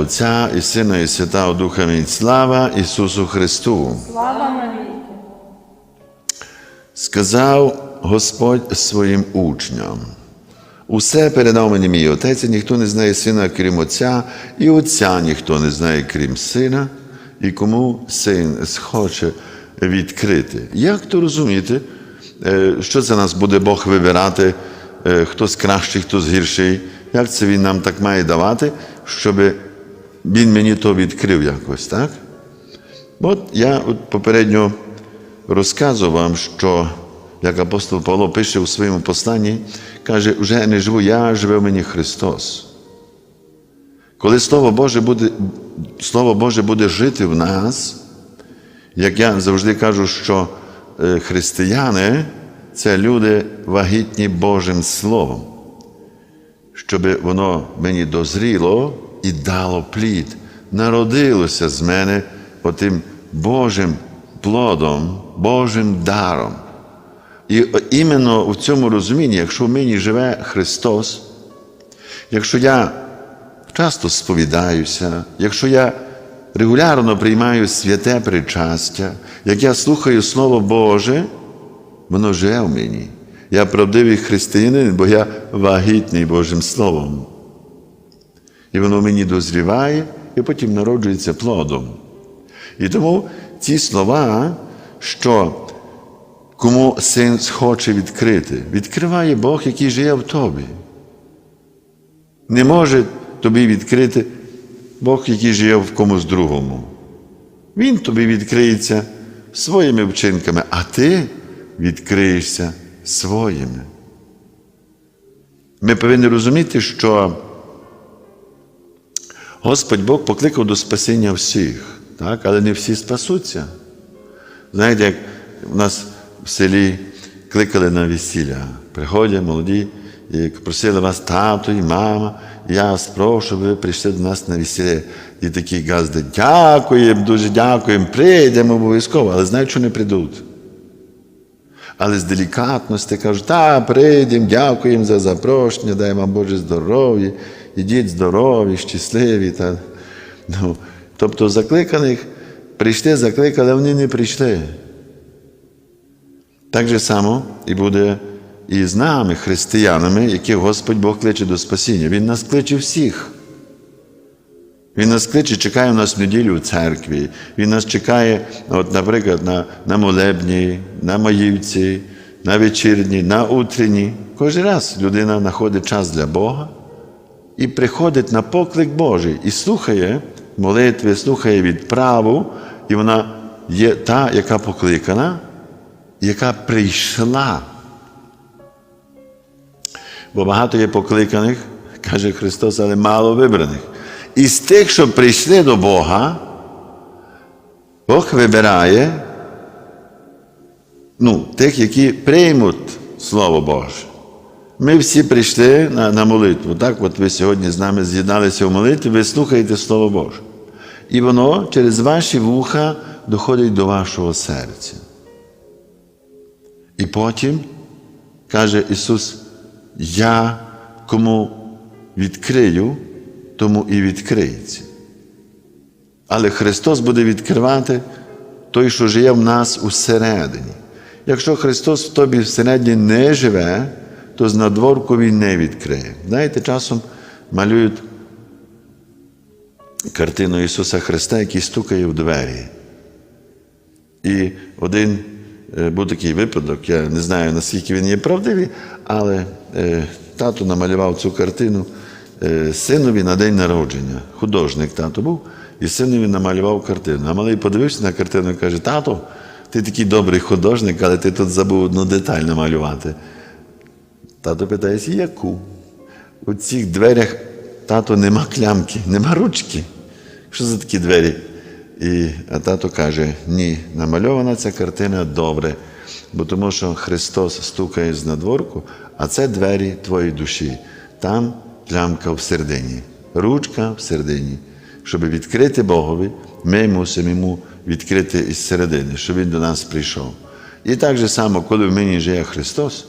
Отця і Сина, і Святого Духа Амінь. Слава Ісусу Христу! Слава навіки. Сказав Господь своїм учням. Усе передав мені мій Отець, і ніхто не знає сина, крім Отця, і Отця ніхто не знає, крім Сина, і кому син схоче відкрити. Як то розуміти, е, що це нас буде Бог вибирати, е, хтось кращий, хтось гірший? Як це Він нам так має давати, щоб Він мені то відкрив якось, так? От я от попередньо розказував вам, що як апостол Павло пише у своєму посланні, каже, вже не живу я, живе в мені Христос. Коли Слово Боже буде, Слово Боже буде жити в нас, як я завжди кажу, що е, християни це люди вагітні Божим Словом, щоб воно мені дозріло і дало плід, народилося з мене отим Божим плодом, Божим даром. І іменно в цьому розумінні, якщо в мені живе Христос, якщо я часто сповідаюся, якщо я регулярно приймаю святе причастя, як я слухаю Слово Боже, воно живе в мені. Я правдивий християнин, бо я вагітний Божим Словом. І воно мені дозріває і потім народжується плодом. І тому ці слова, що кому син хоче відкрити, відкриває Бог, який живе в тобі. Не може тобі відкрити Бог, який живе в комусь другому. Він тобі відкриється своїми вчинками, а ти відкриєшся своїми. Ми повинні розуміти, що Господь Бог покликав до спасіння всіх, так? але не всі спасуться. Знаєте, як у нас в селі кликали на весілля, приходять молоді і просили вас тато і мама, я вас прошу, щоб ви прийшли до нас на весілля. І такі газди, дякуємо, дуже дякуємо, прийдемо обов'язково, але знають, що не прийдуть. Але з делікатності кажуть, та, прийдемо, дякуємо за запрошення, дай вам Боже здоров'я, ідіть здорові, щасливі. Та, ну, тобто закликаних прийшли, закликали, а вони не прийшли. Так же само і буде і з нами, християнами, яких Господь Бог кличе до спасіння. Він нас кличе всіх. Він нас кличе, чекає у нас в неділю в церкві. Він нас чекає, от, наприклад, на на молебні, на маївці, на вечірні, на утренні. Кожен раз людина знаходить час для Бога і приходить на поклик Божий і слухає молитви, слухає відправу, і вона є та, яка покликана, яка прийшла. Бо багато є покликаних, каже Христос, але мало вибраних. І з тих, що прийшли до Бога, Бог вибирає ну, тих, які приймуть Слово Боже. Ми всі прийшли на на молитву. Так, от ви сьогодні з нами з'єдналися в молитві, ви слухаєте Слово Боже. І воно через ваші вуха доходить до вашого серця. І потім каже Ісус, я кому відкрию, тому і відкриється. Але Христос буде відкривати той, що живе в нас усередині. Якщо Христос в тобі всередині не живе, то з надворку Він не відкриє. Знаєте, часом малюють картину Ісуса Христа, який стукає в двері. І один був такий випадок, я не знаю, наскільки він є правдивий, але е, тато намалював цю картину е, синові на день народження. Художник тато був, і синові намалював картину. А малий подивився на картину і каже: Тато, ти такий добрий художник, але ти тут забув одну деталь намалювати. Тато питається, яку? У цих дверях тато нема клямки, нема ручки. Що за такі двері? І а тато каже: ні, намальована ця картина добре, бо тому що Христос стукає з надворку, а це двері твоєї душі. Там клямка всередині, ручка всередині. Щоб відкрити Богові, ми мусимо йому відкрити із середини, щоб Він до нас прийшов. І так же само, коли в мені живе Христос,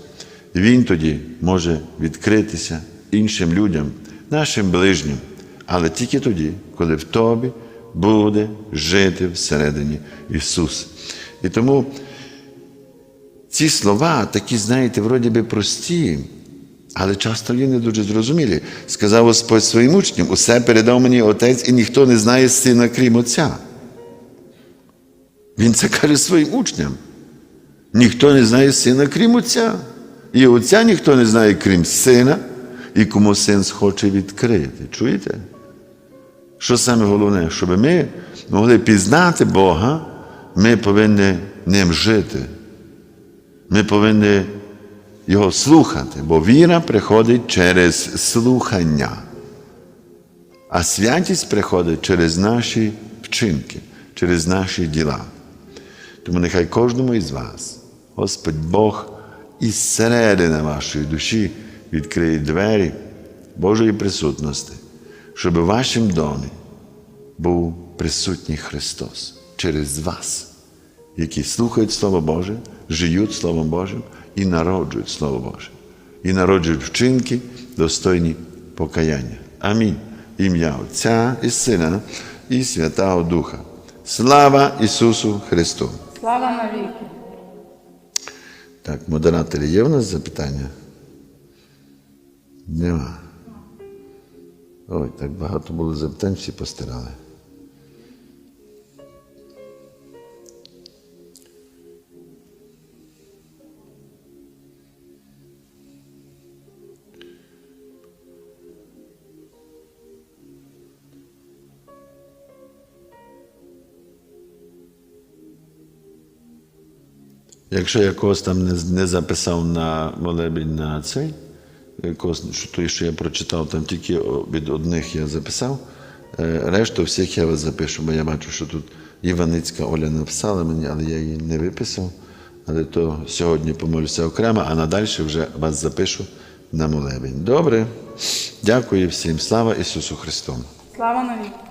Він тоді може відкритися іншим людям, нашим ближнім. але тільки тоді, коли в тобі буде жити всередині Ісус. І тому ці слова такі, знаєте, вроді би прості, але часто є не дуже зрозумілі. Сказав Господь своїм учням, усе передав мені Отець, і ніхто не знає сина, крім Отця. Він це каже своїм учням. Ніхто не знає сина, крім Отця. І Отця ніхто не знає, крім сина, і кому син схоче відкрити. Чуєте? Що саме головне, щоб ми могли пізнати Бога, ми повинні ним жити. Ми повинні його слухати, бо віра приходить через слухання, а святість приходить через наші вчинки, через наші діла. Тому нехай кожному із вас, Господь Бог із середини вашої душі відкриє двері Божої присутності, щоб у вашому домі був присутній Христос через вас, які слухають Слово Боже, живуть Словом Божим і народжують Слово Боже, і народжують вчинки, достойні покаяння. Амінь. Ім'я Отця і Сина і Святого Духа. Слава Ісусу Христу! Слава навіки! Так, модератори, є в нас запитання? Нема. Ой, так багато було запитань, всі постирали. Якщо я когось там не, не записав на молебень на цей, якогось, що той, що я прочитав, там тільки від одних я записав, е, решту всіх я вас запишу, бо я бачу, що тут Іваницька Оля написала мені, але я її не виписав. Але то сьогодні помолюся окремо, а надальше вже вас запишу на молебень. Добре. Дякую всім. Слава Ісусу Христу! Слава навіки!